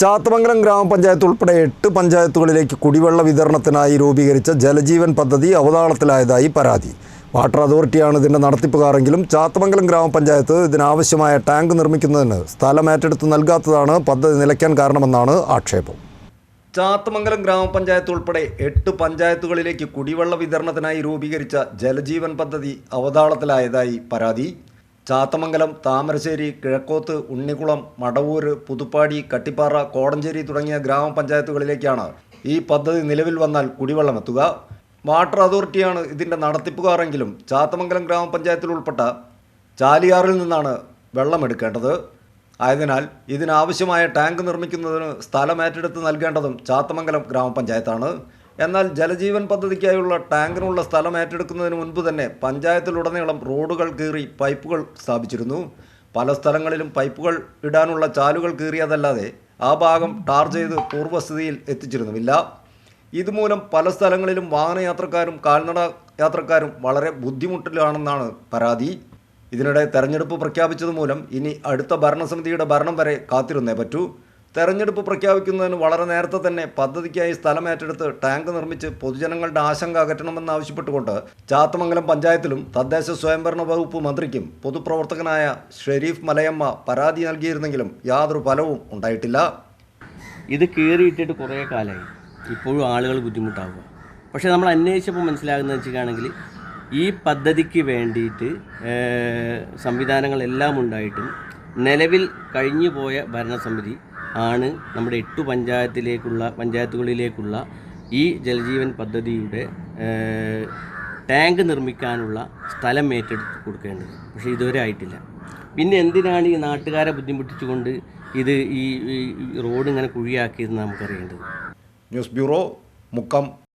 ചാത്തമംഗലം ഗ്രാമപഞ്ചായത്ത് ഉൾപ്പെടെ എട്ട് പഞ്ചായത്തുകളിലേക്ക് കുടിവെള്ള വിതരണത്തിനായി രൂപീകരിച്ച ജലജീവൻ പദ്ധതി അവതാളത്തിലായതായി പരാതി. വാട്ടർ അതോറിറ്റിയാണ് ഇതിന്റെ നടത്തിപ്പുകാരെങ്കിലും ചാത്തമംഗലം ഗ്രാമപഞ്ചായത്ത് ഇതിനാവശ്യമായ ടാങ്ക് നിർമ്മിക്കുന്നതിന് സ്ഥലം ഏറ്റെടുത്ത് നൽകാത്തതാണ് പദ്ധതി നിലയ്ക്കാൻ കാരണമെന്നാണ് ആക്ഷേപം. ചാത്തമംഗലം ഗ്രാമപഞ്ചായത്ത് ഉൾപ്പെടെ എട്ട് പഞ്ചായത്തുകളിലേക്ക് കുടിവെള്ള വിതരണത്തിനായി രൂപീകരിച്ച ജലജീവൻ പദ്ധതി അവതാളത്തിലായതായി പരാതി. ചാത്തമംഗലം താമരശ്ശേരി കിഴക്കോത്ത് ഉണ്ണിക്കുളം മടവൂര് പുതുപ്പാടി കട്ടിപ്പാറ കോടഞ്ചേരി തുടങ്ങിയ ഗ്രാമപഞ്ചായത്തുകളിലേക്കാണ് ഈ പദ്ധതി നിലവിൽ വന്നാൽ കുടിവെള്ളം എത്തുക. വാട്ടർ അതോറിറ്റിയാണ് ഇതിന്റെ നടത്തിപ്പുകാരെങ്കിലും ചാത്തമംഗലം ഗ്രാമപഞ്ചായത്തിൽ ഉൾപ്പെട്ട ചാലിയാറിൽ നിന്നാണ് വെള്ളം എടുക്കേണ്ടത്. ആയതിനാൽ ഇതിനാവശ്യമായ ടാങ്ക് നിർമ്മിക്കുന്നതിന് സ്ഥലം ഏറ്റെടുത്ത് നൽകേണ്ടതും ചാത്തമംഗലം ഗ്രാമപഞ്ചായത്താണ്. എന്നാൽ ജലജീവൻ പദ്ധതിക്കായുള്ള ടാങ്കിനുള്ള സ്ഥലം ഏറ്റെടുക്കുന്നതിന് മുൻപ് തന്നെ പഞ്ചായത്തിലുടനീളം റോഡുകൾ കീറി പൈപ്പുകൾ സ്ഥാപിച്ചിരുന്നു. പല സ്ഥലങ്ങളിലും പൈപ്പുകൾ ഇടാനുള്ള ചാലുകൾ കീറിയതല്ലാതെ ആ ഭാഗം ടാർ ചെയ്ത് പൂർവസ്ഥിതിയിൽ എത്തിച്ചിരുന്നുമില്ല. ഇതുമൂലം പല സ്ഥലങ്ങളിലും വാഹനയാത്രക്കാരും കാൽനട യാത്രക്കാരും വളരെ ബുദ്ധിമുട്ടിലാണെന്നാണ് പരാതി. ഇതിനിടെ തെരഞ്ഞെടുപ്പ് പ്രഖ്യാപിച്ചതുമൂലം ഇനി അടുത്ത ഭരണസമിതിയുടെ ഭരണം വരെ കാത്തിരുന്നേ പറ്റൂ. തെരഞ്ഞെടുപ്പ് പ്രഖ്യാപിക്കുന്നതിന് വളരെ നേരത്തെ തന്നെ പദ്ധതിക്കായി സ്ഥലം ഏറ്റെടുത്ത് ടാങ്ക് നിർമ്മിച്ച് പൊതുജനങ്ങളുടെ ആശങ്ക അകറ്റണമെന്നാവശ്യപ്പെട്ടുകൊണ്ട് ചാത്തമംഗലം പഞ്ചായത്തിലും തദ്ദേശ സ്വയംഭരണ വകുപ്പ് മന്ത്രിക്കും പൊതുപ്രവർത്തകനായ ഷെരീഫ് മലയമ്മ പരാതി നൽകിയിരുന്നെങ്കിലും യാതൊരു ഫലവും ഉണ്ടായിട്ടില്ല. ഇത് കയറിയിട്ടിട്ട് കുറേ കാലമായി ഇപ്പോഴും ആളുകൾ ബുദ്ധിമുട്ടാവുക. പക്ഷേ നമ്മൾ അന്വേഷിച്ചപ്പോൾ മനസ്സിലാകുന്നത് വെച്ചിട്ടാണെങ്കിൽ ഈ പദ്ധതിക്ക് വേണ്ടിയിട്ട് സംവിധാനങ്ങളെല്ലാം ഉണ്ടായിട്ടും നിലവിൽ കഴിഞ്ഞു പോയ ഭരണസമിതി ആണ് നമ്മുടെ എട്ടു പഞ്ചായത്തിലേക്കുള്ള പഞ്ചായത്തുകളിലേക്കുള്ള ഈ ജലജീവൻ പദ്ധതിയുടെ ടാങ്ക് നിർമ്മിക്കാനുള്ള സ്ഥലം ഏറ്റെടുത്ത് കൊടുക്കേണ്ടത്. പക്ഷേ ഇതുവരെ ആയിട്ടില്ല. പിന്നെ എന്തിനാണ് ഈ നാട്ടുകാരെ ബുദ്ധിമുട്ടിച്ചുകൊണ്ട് ഇത് ഈ റോഡ് ഇങ്ങനെ കുഴിയാക്കിയതെന്ന് നമുക്കറിയേണ്ടത്? News bureau Mukkam